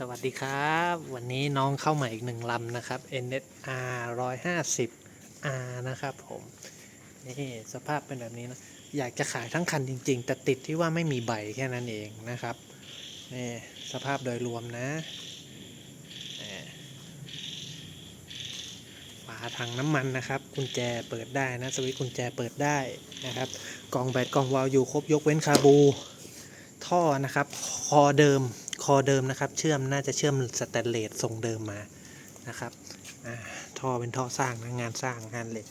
สวัสดีครับ วันนี้น้องเข้ามาอีกหนึ่งลำนะครับ NSR 150 R นะครับผมนี่สภาพเป็นแบบนี้นะ อยากจะขายทั้งคันจริง ๆ แต่ติดที่ว่าไม่มีใบแค่นั้นเองนะครับนี่สภาพโดยรวมนะฝาถังน้ำมันนะครับกุญแจเปิดได้นะสวิตช์กุญแจเปิดได้นะครับกล่องแบตกล่องวาล์วอยู่ครบยกเว้นคาบู ท่อนะครับคอเดิม คอเดิมนะครับ เชื่อมน่าจะเชื่อมสแตนเลสทรงเดิมมานะครับท่อเป็นท่อสร้างนะงานสร้างงานเหล็ก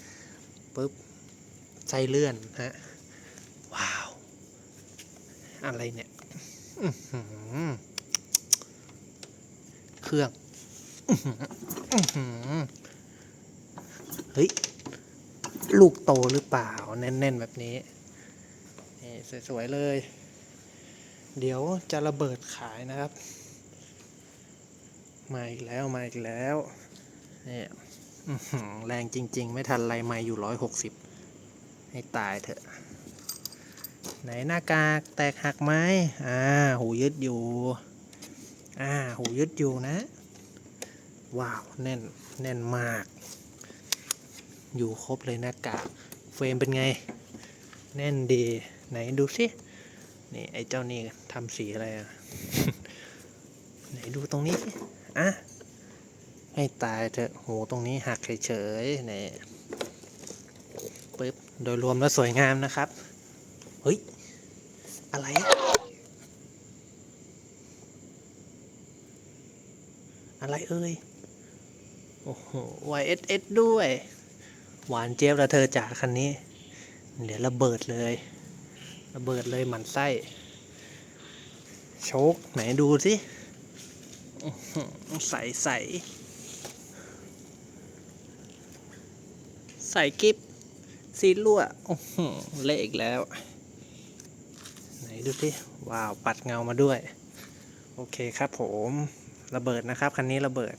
ปุ๊บไส้เลื่อนฮะว้าว อะไรเนี่ยเครื่องเฮ้ย ลูกโตหรือเปล่า แน่น ๆ แบบนี้ นี่ สวย ๆ เลย เดี๋ยวจะระเบิดขายนะครับ มาอีกแล้วมาอีกแล้วเนี่ยอื้อหือแรงจริง ๆ ไม่ทันไรไม่อยู่ร้อยหกสิบให้ตายเถอะ ไหนหน้ากากแตกหักไหมอ่า หูยึดอยู่ อ่า หูยึดอยู่นะ ว้าว แน่น แน่นมาก อยู่ครบเลยหน้ากาก เฟรมเป็นไง แน่นดี ไหนดูสิ นี่ไอ้เจ้านี่ทำสีอะไรอะ ไหนดูตรงนี้สิอะ ให้ตายเถอะโหตรงนี้หักเฉยๆนี่ปึ๊บ โดยรวมแล้วสวยงามนะครับ เฮ้ย อะไรอะอะไรเอ่ย โอ้โห YSS ด้วย หวานเจี๊ยบแล้วเธอจ๋าคันนี้ เดี๋ยวระเบิดเลย ระเบิดเลยหมันไส้โชคไหนดูสิอื้อหือใสใสใส่กิฟซีรั่วอื้อหือเละอีกแล้ว ไหนดูสิว้าว ปัดเงามาด้วย โอเคครับผม ระเบิดนะครับ คันนี้ระเบิด